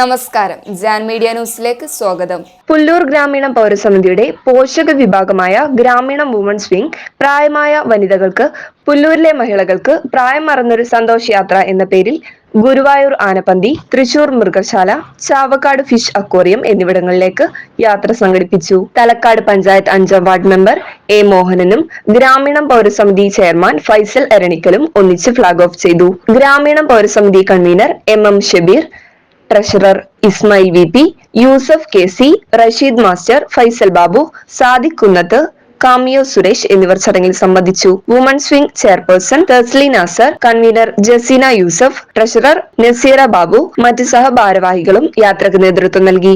നമസ്കാരം. ജാൻ മീഡിയ ന്യൂസിലേക്ക് സ്വാഗതം. പുല്ലൂർ ഗ്രാമീണ പൗരസമിതിയുടെ പോഷക വിഭാഗമായ ഗ്രാമീണ വുമൺസ് വിംഗ് പ്രായമായ വനിതകൾക്ക് പുല്ലൂരിലെ മഹിളകൾക്ക് പ്രായം മറന്നൊരു സന്തോഷയാത്ര എന്ന പേരിൽ ഗുരുവായൂർ ആനപ്പന്തി തൃശൂർ മൃഗശാല ചാവക്കാട് ഫിഷ് അക്വേറിയം എന്നിവിടങ്ങളിലേക്ക് യാത്ര സംഘടിപ്പിച്ചു. തലക്കാട് പഞ്ചായത്ത് അഞ്ചാം വാർഡ് മെമ്പർ എ മോഹനനും ഗ്രാമീണം പൗരസമിതി ചെയർമാൻ ഫൈസൽ എരണിക്കലും ഒന്നിച്ച് ഫ്ളാഗ് ഓഫ് ചെയ്തു. ഗ്രാമീണം പൗരസമിതി convener M M Shabeer treasurer Ismail V P Yusuf K C Rasheed master Faisal Babu Sadiq Kunnath cameo Suresh എന്നിവർ ചടങ്ങിൽ സംബന്ധിച്ചു. Women's wing chairperson Thasli Nasar convener Jaseena Yusuf treasurer Naseera Babu മറ്റ് സഹഭാരവാഹികളും യാത്രയ്ക്ക് നേതൃത്വം നൽകി.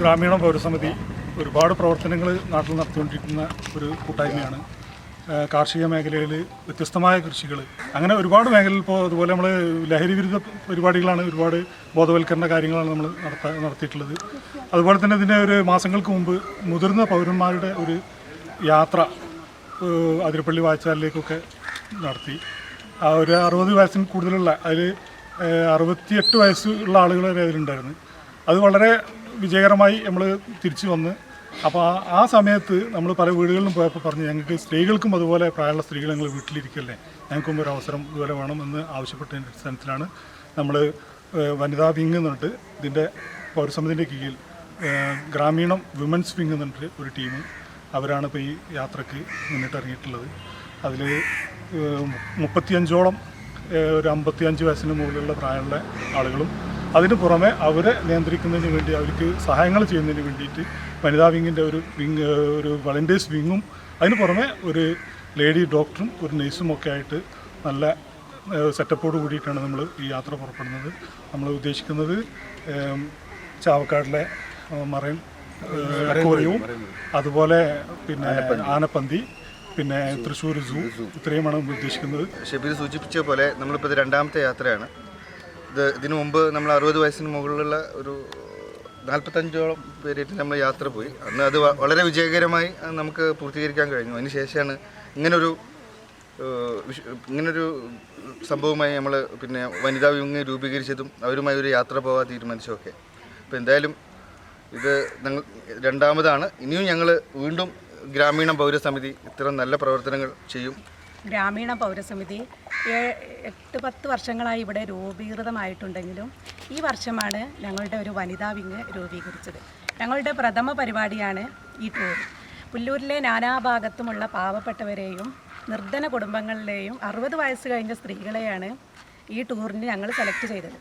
ഗ്രാമീണ പൗരസമിതി ഒരുപാട് പ്രവർത്തനങ്ങൾ നാട്ടിൽ നടത്തിക്കൊണ്ടിരിക്കുന്ന ഒരു കൂട്ടായ്മയാണ്. കാർഷിക മേഖലയിൽ വ്യത്യസ്തമായ കൃഷികൾ. അങ്ങനെ ഒരുപാട് മേഖലയിൽ ഇപ്പോൾ അതുപോലെ നമ്മൾ ലഹരി വിരുദ്ധ പരിപാടികളാണ് ഒരുപാട് ബോധവൽക്കരണ കാര്യങ്ങളാണ് നമ്മൾ നടത്താ നടത്തിയിട്ടുള്ളത്. അതുപോലെ തന്നെ ഇതിന്റെ ഒരു മാസങ്ങൾക്ക് മുമ്പ് മുതിർന്ന പൗരന്മാരുടെ ഒരു യാത്ര അതിരപ്പള്ളി വായച്ചാലിലേക്കൊക്കെ നടത്തി. ആ ഒരു അറുപത് വയസ്സിന് കൂടുതലുള്ള അതിൽ അറുപത്തിയെട്ട് വയസ്സുള്ള ആളുകൾ വരെ അതിലുണ്ടായിരുന്നു. അത് വളരെ വിജയകരമായി നമ്മൾ തിരിച്ചു വന്ന് അപ്പോൾ ആ സമയത്ത് നമ്മൾ പല വീടുകളിലും പോയപ്പോൾ പറഞ്ഞു ഞങ്ങൾക്ക് സ്ത്രീകൾക്കും അതുപോലെ പ്രായമുള്ള സ്ത്രീകൾ ഞങ്ങൾ വീട്ടിലിരിക്കല്ലേ? ഞങ്ങൾക്കും ഒരു അവസരം ഇതുപോലെ വേണം എന്ന് ആവശ്യപ്പെട്ടതിന്റെ അടിസ്ഥാനത്തിലാണ് നമ്മൾ വനിതാ വിങ് എന്നിട്ട് ഇതിന്റെ പൗരസമിതിന്റെ കീഴിൽ ഗ്രാമീണം വിമൻസ് വിങ് എന്നിട്ട് ഒരു ടീം അവരാണ് ഇപ്പോൾ ഈ യാത്രയ്ക്ക് മുന്നിട്ടിറങ്ങിയിട്ടുള്ളത് അതിൽ മുപ്പത്തിയഞ്ചോളം ഒരു അമ്പത്തിയഞ്ച് വയസ്സിന് മുകളിലുള്ള പ്രായമുള്ള ആളുകളും അതിന് പുറമെ അവരെ നിയന്ത്രിക്കുന്നതിന് വേണ്ടി അവർക്ക് സഹായങ്ങൾ ചെയ്യുന്നതിന് വേണ്ടിയിട്ട് വനിതാ വിങ്ങിന്റെ ഒരു വിങ് ഒരു വളണ്ടിയേഴ്സ് വിങ്ങും അതിന് പുറമെ ഒരു ലേഡി ഡോക്ടറും ഒരു നഴ്സും ഒക്കെ ആയിട്ട് നല്ല സെറ്റപ്പോട് കൂടിയിട്ടാണ് നമ്മൾ ഈ യാത്ര പുറപ്പെടുന്നത്. നമ്മൾ ഉദ്ദേശിക്കുന്നത് ചാവക്കാടിലെ മറൈൻ അക്വറിയവും അക്വേറിയവും അതുപോലെ പിന്നെ ആനപ്പന്തി. പിന്നെ തൃശ്ശൂർ സൂ. ഇത്രയുമാണ് നമ്മൾ ഉദ്ദേശിക്കുന്നത്. ഷബീർ സൂചിപ്പിച്ച പോലെ നമ്മളിപ്പോൾ ഇത് രണ്ടാമത്തെ യാത്രയാണ്. ഇത് ഇതിനു മുമ്പ് നമ്മൾ അറുപത് വയസ്സിന് മുകളിലുള്ള ഒരു നാൽപ്പത്തഞ്ചോളം പേരായിട്ട് നമ്മൾ യാത്ര പോയി. അന്ന് അത് വളരെ വിജയകരമായി നമുക്ക് പൂർത്തീകരിക്കാൻ കഴിഞ്ഞു. അതിന് ശേഷമാണ് ഇങ്ങനൊരു ഇങ്ങനൊരു സംഭവമായി നമ്മൾ പിന്നെ വനിതാ വിങ് രൂപീകരിച്ചതും അവരുമായി ഒരു യാത്ര പോകാൻ തീരുമാനിച്ചതൊക്കെ. അപ്പോൾ എന്തായാലും ഇത് ഞങ്ങൾ രണ്ടാമതാണ്. ഇനിയും ഞങ്ങൾ വീണ്ടും ഗ്രാമീണ പൗരസമിതി ഇത്തരം നല്ല പ്രവർത്തനങ്ങൾ ചെയ്യും. ഗ്രാമീണ പൗരസമിതി എട്ട് പത്ത് വർഷങ്ങളായി ഇവിടെ രൂപീകൃതമായിട്ടുണ്ടെങ്കിലും ഈ വർഷമാണ് ഞങ്ങളുടെ ഒരു വനിതാ വിങ് രൂപീകരിച്ചത്. ഞങ്ങളുടെ പ്രഥമ പരിപാടിയാണ് ഈ ടൂർ പുല്ലൂരിലെ നാനാഭാഗത്തുമുള്ള പാവപ്പെട്ടവരെയും നിർധന കുടുംബങ്ങളിലെയും അറുപത് വയസ്സ് കഴിഞ്ഞ സ്ത്രീകളെയാണ് ഈ ടൂറിന് ഞങ്ങൾ സെലക്ട് ചെയ്തത്.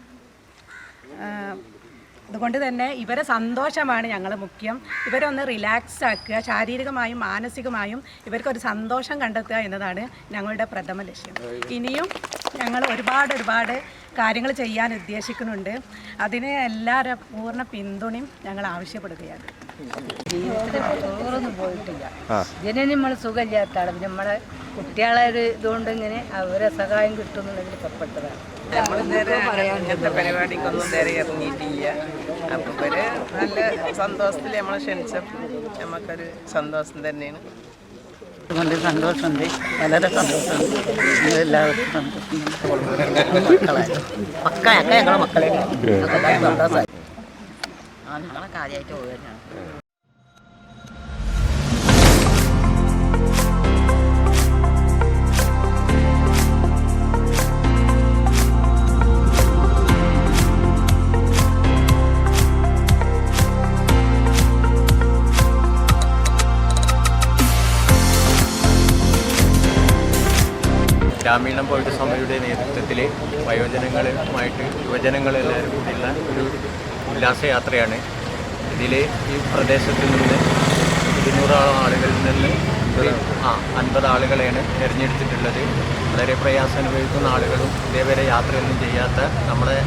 അതുകൊണ്ട് തന്നെ ഇവരെ സന്തോഷമാണ് ഞങ്ങൾ മുഖ്യം. ഇവരൊന്ന് റിലാക്സ് ആക്കുക ശാരീരികമായും മാനസികമായും ഇവർക്കൊരു സന്തോഷം കണ്ടെത്തുക എന്നതാണ് ഞങ്ങളുടെ പ്രഥമ ലക്ഷ്യം. ഇനിയും ഞങ്ങൾ ഒരുപാട് ഒരുപാട് കാര്യങ്ങൾ ചെയ്യാൻ ഉദ്ദേശിക്കുന്നുണ്ട്. അതിന് എല്ലാവരും പൂർണ പിന്തുണയും ഞങ്ങൾ ആവശ്യപ്പെടുകയാണ്. ജീവിതത്തിൽ ചോറൊന്നും പോയിട്ടില്ല. ഇതിനെ നമ്മൾ സുഖമില്ലാത്ത ആൾ നമ്മളെ കുട്ടികളെ ഒരു ഇതുകൊണ്ട് ഇങ്ങനെ അവരെ സഹായം കിട്ടുന്നുണ്ടെങ്കിൽ പുറപ്പെട്ടതാണ് ഇങ്ങനത്തെ പരിപാടിക്കൊന്നും നേരെ ഇറങ്ങിയിട്ടില്ല. അപ്പം ഇവർ നല്ല സന്തോഷത്തിൽ നമ്മളെ ക്ഷണിച്ചപ്പോൾ നമുക്കൊരു സന്തോഷം തന്നെയാണ്. അതുകൊണ്ട് സന്തോഷമുണ്ട്. വളരെ സന്തോഷമുണ്ട്. നിങ്ങൾ എല്ലാവർക്കും സന്തോഷം മക്കളെ മക്കളെ ഞങ്ങളെ മക്കളെ. സന്തോഷമായി. ആ നിങ്ങളൊക്കെ കാര്യമായിട്ട് പോവുകയാണ്. ഗ്രാമീണ പൗരസഭയുടെ നേതൃത്വത്തിൽ വയോജനങ്ങളുമായിട്ട് യുവജനങ്ങൾ എല്ലാവരും കൂടിയുള്ള ഒരു ഉല്ലാസയാത്രയാണ്. ഇതിൽ ഈ പ്രദേശത്ത് നിന്ന് ഇരുന്നൂറോളം ആളുകളിൽ നിന്ന് ആ അൻപത് ആളുകളെയാണ് തിരഞ്ഞെടുത്തിട്ടുള്ളത്. വളരെ പ്രയാസം അനുഭവിക്കുന്ന ആളുകളും ഇതേവരെ യാത്രയൊന്നും ചെയ്യാത്ത നമ്മുടെ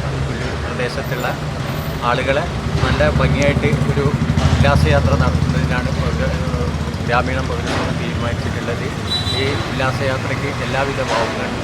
പ്രദേശത്തുള്ള ആളുകളെ നല്ല ഭംഗിയായിട്ട് ഒരു ഉല്ലാസയാത്ര നടത്തുന്നതിനാണ് ഗ്രാമീണ പൗരസഭ തീരുമാനിച്ചിട്ടുള്ളത്. ഈ ഉല്ലാസയാത്രയ്ക്ക് എല്ലാവിധ ഭാവങ്ങളും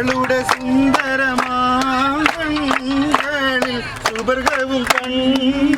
അവളുടെ സുന്ദരമാ സുബർഗവും കണ്ട്